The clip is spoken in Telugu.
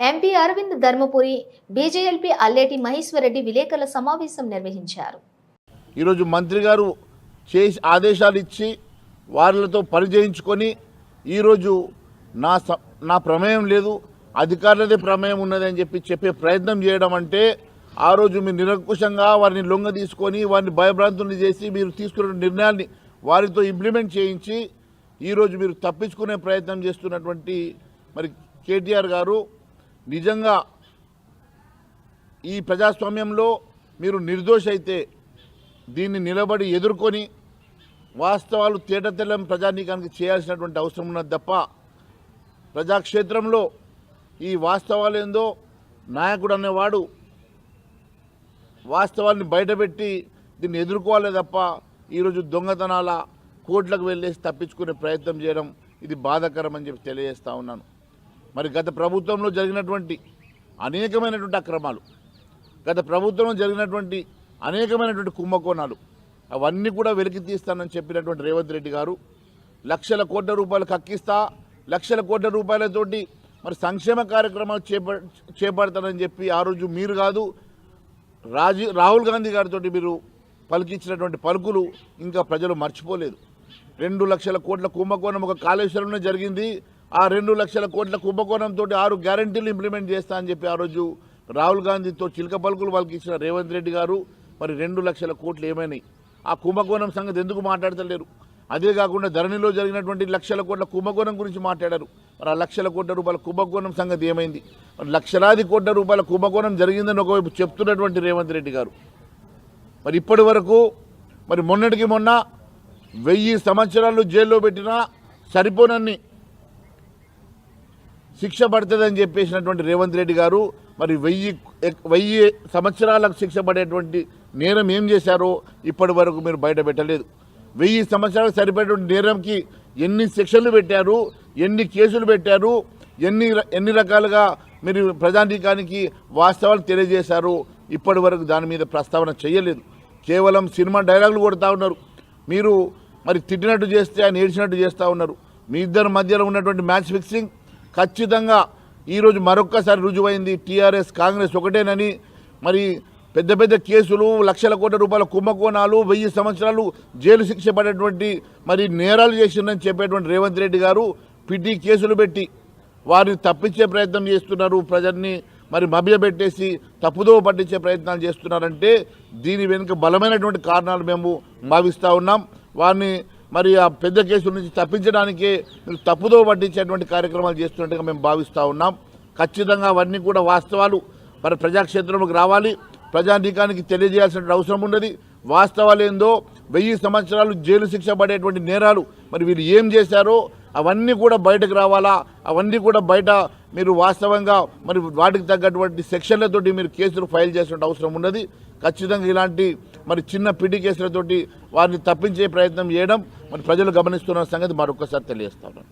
ఎంపీ అరవింద్ ధర్మపురి బీజేఎల్పీ అల్లేటి మహేశ్వరరెడ్డి విలేకరుల సమావేశం నిర్వహించారు. ఈరోజు మంత్రి గారు చేసి ఆదేశాలు ఇచ్చి వారితో పని చేయించుకొని ఈరోజు నా స- నా ప్రమేయం లేదు అధికారులదే ప్రమేయం ఉన్నదని చెప్పి చెప్పే ప్రయత్నం చేయడం అంటే ఆ రోజు మీరు నిరంకుశంగా వారిని లొంగ తీసుకొని వారిని భయభ్రాంతుల్ని చేసి మీరు తీసుకున్న నిర్ణయాన్ని వారితో ఇంప్లిమెంట్ చేయించి ఈరోజు మీరు తప్పించుకునే ప్రయత్నం చేస్తున్నటువంటి మరి కేటీఆర్ గారు నిజంగా ఈ ప్రజాస్వామ్యంలో మీరు నిర్దోష అయితే దీన్ని నిలబడి ఎదుర్కొని వాస్తవాలు తేటతెల్లం ప్రజానీకానికి చేయాల్సినటువంటి అవసరం ఉన్నది తప్ప ప్రజాక్షేత్రంలో ఈ వాస్తవాలు ఏందో నాయకుడు అనేవాడు వాస్తవాన్ని బయటపెట్టి దీన్ని ఎదుర్కోవాలి తప్ప ఈరోజు దొంగతనాల కోట్లకు వెళ్ళేసి తప్పించుకునే ప్రయత్నం చేయడం ఇది బాధాకరం అని చెప్పి తెలియజేస్తా ఉన్నాను. మరి గత ప్రభుత్వంలో జరిగినటువంటి అనేకమైనటువంటి అక్రమాలు గత ప్రభుత్వంలో జరిగినటువంటి అనేకమైనటువంటి కుంభకోణాలు అవన్నీ కూడా వెలికి తీస్తానని చెప్పినటువంటి రేవంత్ రెడ్డి గారు లక్షల కోట్ల రూపాయలు కక్కిస్తా లక్షల కోట్ల రూపాయలతోటి మరి సంక్షేమ కార్యక్రమాలు చేప చేపడతానని చెప్పి ఆ రోజు మీరు కాదు రాజీ రాహుల్ గాంధీ గారితో మీరు పలికించినటువంటి పలుకులు ఇంకా ప్రజలు మర్చిపోలేదు. రెండు లక్షల కోట్ల కుంభకోణం ఒక కాళేశ్వరంలో జరిగింది ఆ రెండు లక్షల కోట్ల కుంభకోణంతో ఆరు గ్యారంటీలు ఇంప్లిమెంట్ చేస్తా అని చెప్పి ఆ రోజు రాహుల్ గాంధీతో చిలక పలుకులు ఇచ్చిన రేవంత్ రెడ్డి గారు మరి రెండు లక్షల కోట్లు ఏమైనాయి? ఆ కుంభకోణం సంగతి ఎందుకు మాట్లాడతలేరు? అదే కాకుండా ధరణిలో జరిగినటువంటి లక్షల కోట్ల కుంభకోణం గురించి మాట్లాడారు. మరి ఆ లక్షల కోట్ల రూపాయల కుంభకోణం సంగతి ఏమైంది? మరి లక్షలాది కోట్ల రూపాయల కుంభకోణం జరిగిందని ఒకవైపు చెప్తున్నటువంటి రేవంత్ రెడ్డి గారు. మరి ఇప్పటి వరకు మరి మొన్నటికి మొన్న వెయ్యి సంవత్సరాలు జైల్లో పెట్టినా సరిపోనన్ని శిక్ష పడుతుందని చెప్పేసినటువంటి రేవంత్ రెడ్డి గారు మరి వెయ్యి వెయ్యి సంవత్సరాలకు శిక్ష పడేటువంటి నేరం ఏం చేశారో ఇప్పటి వరకు మీరు బయట పెట్టలేదు. వెయ్యి సంవత్సరాలకు సరిపడేటువంటి నేరంకి ఎన్ని శిక్షలు పెట్టారు ఎన్ని కేసులు పెట్టారు ఎన్ని ఎన్ని రకాలుగా మీరు ప్రజానీకానికి వాస్తవాలు తెలియజేశారు ఇప్పటి వరకు దాని మీద ప్రస్తావన చేయలేదు. కేవలం సినిమా డైలాగులు కొడతా ఉన్నారు. మీరు మరి తిట్టినట్టు చేస్తే ఆయన ఏడ్చినట్టు చేస్తూ ఉన్నారు. మీ ఇద్దరి మధ్యలో ఉన్నటువంటి మ్యాచ్ ఫిక్సింగ్ ఖచ్చితంగా ఈరోజు మరొక్కసారి రుజువైంది. టీఆర్ఎస్ కాంగ్రెస్ ఒకటేనని. మరి పెద్ద పెద్ద కేసులు లక్షల కోట్ల రూపాయల కుంభకోణాలు వెయ్యి సంవత్సరాలు జైలు శిక్ష పడేటువంటి మరి నేరాలు చేసిందని చెప్పేటువంటి రేవంత్ రెడ్డి గారు పిటి కేసులు పెట్టి వారిని తప్పించే ప్రయత్నం చేస్తున్నారు. ప్రజల్ని మరి మభ్యపెట్టేసి తప్పుదో పట్టించే ప్రయత్నాలు చేస్తున్నారంటే దీని వెనుక బలమైనటువంటి కారణాలు మేము భావిస్తూ ఉన్నాం. వారిని మరి ఆ పెద్ద కేసుల నుంచి తప్పించడానికే మీరు తప్పుదో పట్టించేటువంటి కార్యక్రమాలు చేస్తున్నట్టుగా మేము భావిస్తూ ఉన్నాం. ఖచ్చితంగా అవన్నీ కూడా వాస్తవాలు. మరి ప్రజాక్షేత్రంలోకి రావాలి. ప్రజానీకానికి తెలియజేయాల్సిన అవసరం ఉన్నది. వాస్తవాలు ఏందో వెయ్యి సంవత్సరాలు జైలు శిక్ష పడేటువంటి నేరాలు మరి వీరు ఏం చేశారో అవన్నీ కూడా బయటకు రావాలా? అవన్నీ కూడా బయట మీరు వాస్తవంగా మరి వాటికి తగ్గటువంటి సెక్షన్లతోటి మీరు కేసులు ఫైల్ చేసిన అవసరం ఉన్నది. ఖచ్చితంగా ఇలాంటి మరి చిన్న పిటి కేసులతోటి వారిని తప్పించే ప్రయత్నం చేయడం మరి ప్రజలు గమనిస్తున్న సంగతి మరొకసారి తెలియజేస్తాను